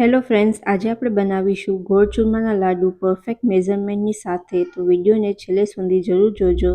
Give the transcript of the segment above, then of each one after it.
Hello friends આજે આપણે બનાવીશું ગોળ ચૂરમાના લાડુ પરફેક્ટ મેઝરમેન્ટની સાથે. તો વિડીયોને છેલ્લે સુધી જરૂર જોજો.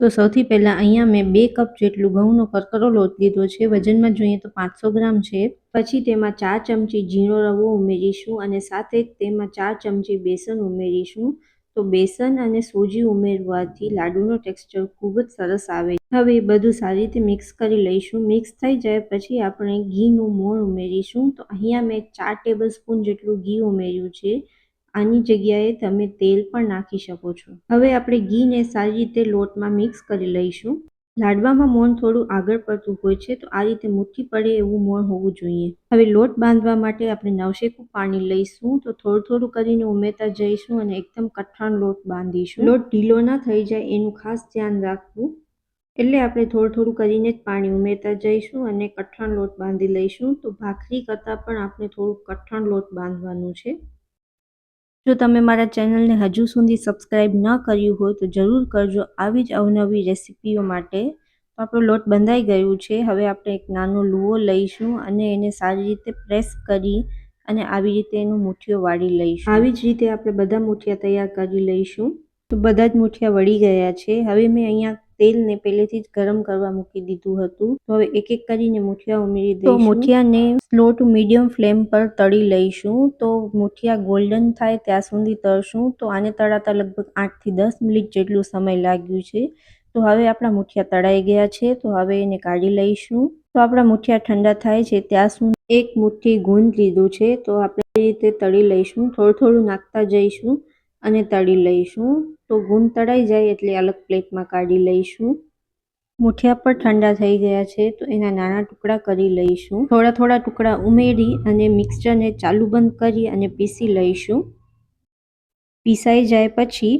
તો સૌથી પહેલાં અહીંયા મેં બે કપ જેટલું ઘઉંનો કરકરો લોટ લીધો છે. વજનમાં જોઈએ તો પાંચસો ગ્રામ છે. પછી તેમાં ચાર ચમચી ઝીણો રવો ઉમેરીશું અને સાથે તેમાં ચાર ચમચી બેસન ઉમેરીશું. તો બેસન અને સૂજી ઉમેરવાથી લાડુનો ટેક્સચર ખૂબ જ સરસ આવે હવે બધું સારી રીતે મિક્સ કરી લઈશું. મિક્સ થઈ જાય પછી આપણે ઘીનું મોણ ઉમેરીશું. તો અહીંયા મેં ચાર ટેબલ સ્પૂન જેટલું ઘી ઉમેર્યું છે. આની જગ્યાએ તમે તેલ પણ નાખી શકો છો. હવે આપણે ઘીને સારી રીતે લોટમાં મિક્સ કરી લઈશું. લાડવામાં મોણ થોડું આગળ પડતું હોય છે, તો આ રીતે મુઠ્ઠી પડે એવું મોણ હોવું જોઈએ. હવે લોટ બાંધવા માટે આપણે નવશેકું પાણી લઈશું, તો થોડું થોડું કરીને ઉમેરતા જઈશું અને એકદમ કઠણ લોટ બાંધીશું. લોટ ઢીલો ના થઈ જાય એનું ખાસ ધ્યાન રાખવું. એટલે આપણે થોડું થોડું કરીને જ પાણી ઉમેરતા જઈશું અને કઠણ લોટ બાંધી લઈશું. તો ભાખરી કરતાં પણ આપણે થોડું કઠણ લોટ બાંધવાનું છે. જો તમે મારા ચેનલને હજુ સુધી સબસ્ક્રાઈબ ન કર્યું હોય તો જરૂર કરજો. આવી જ અવનવી રેસિપીઓ માટે આપણો લોટ બંધાઈ ગયું છે. હવે આપણે એક નાનો લુઓ લઈશું અને એને સારી રીતે પ્રેસ કરી અને આવી રીતે એનું મુઠિયો વાળી લઈશું. આવી જ રીતે આપણે બધા મુઠિયા તૈયાર કરી લઈશું. તો બધા જ મુઠિયા વળી ગયા છે. હવે મેં અહીંયા તેલને પહેલેથી જ ગરમ કરવા મૂકી દીધું હતું. તો હવે એક એક કરીને મુઠિયા ઉમેરી દઈશું. તો મુઠિયાને સ્લો ટુ મીડિયમ ફ્લેમ પર તળી લઈશું. તો મુઠિયા ગોલ્ડન થાય ત્યાં સુધી તળશું. તો આને તળાતા લગભગ આઠથી દસ મિનિટ જેટલું સમય લાગ્યું છે. તો હવે આપણા મુઠિયા તળાઈ ગયા છે. તો હવે એને કાઢી લઈશું. તો આપણા મુઠિયા ઠંડા થાય છે. ત્યાં સુધી એક મુઠ્ઠી ગુંદ લીધું છે. તો આપણે રીતે તળી લઈશું. થોડું થોડું નાખતા જઈશું. અને તળી લઈશું. તો ગુંદ તળાઈ જાય એટલે અલગ પ્લેટમાં કાઢી લઈશું. મુઠિયા પર ઠંડા થઈ ગયા છે, તો એના નાના ટુકડા કરી લઈશું. થોડા થોડા ટુકડા ઉમેરી અને મિક્સચરને ચાલુ બંધ કરી અને પીસી લઈશું. પીસાઈ જાય પછી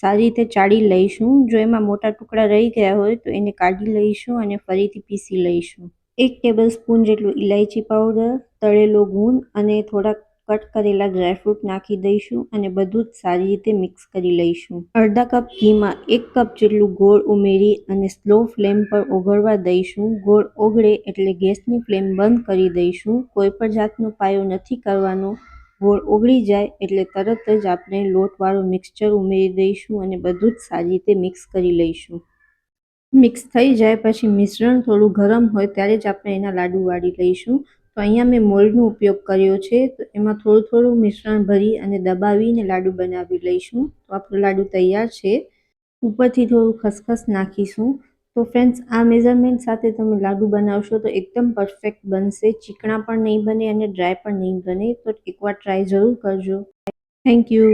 સારી રીતે ચાળી લઈશું. જો એમાં મોટા ટુકડા રહી ગયા હોય તો એને કાઢી લઈશું અને ફરીથી પીસી લઈશું. એક ટેબલ સ્પૂન જેટલું ઇલાયચી પાવડર, તળેલો ગુંદ અને થોડાક કટ કરેલા ડ્રાયફ્રૂટ નાખી દઈશું અને બધું જ સારી રીતે મિક્સ કરી લઈશું. અડધા કપ ઘીમાં એક કપ જેટલું ગોળ ઉમેરી અને સ્લો ફ્લેમ પર ઓગળવા દઈશું. ગોળ ઓગળે એટલે ગેસની ફ્લેમ બંધ કરી દઈશું. કોઈ પણ જાતનો પાયો નથી કરવાનો. ગોળ ઓગળી જાય એટલે તરત જ આપણે લોટવાળું મિક્સચર ઉમેરી દઈશું અને બધું જ સારી રીતે મિક્સ કરી લઈશું. મિક્સ થઈ જાય પછી મિશ્રણ થોડું ગરમ હોય ત્યારે જ આપણે એના લાડુ વાળી લઈશું. તો અહીંયા મેં મોલ્ડનો ઉપયોગ કર્યો છે. તો એમાં થોડું થોડું મિશ્રણ ભરી અને દબાવીને લાડુ બનાવી લઈશું. તો આપણો લાડુ તૈયાર છે. ઉપરથી થોડું ખસખસ નાખીશું. તો ફ્રેન્ડ્સ આ મેઝરમેન્ટ સાથે તમે લાડુ બનાવશો તો એકદમ પરફેક્ટ બનશે. ચીકણા પણ નહીં બને અને ડ્રાય પણ નહીં બને. તો એકવાર ટ્રાય જરૂર કરજો. Thank you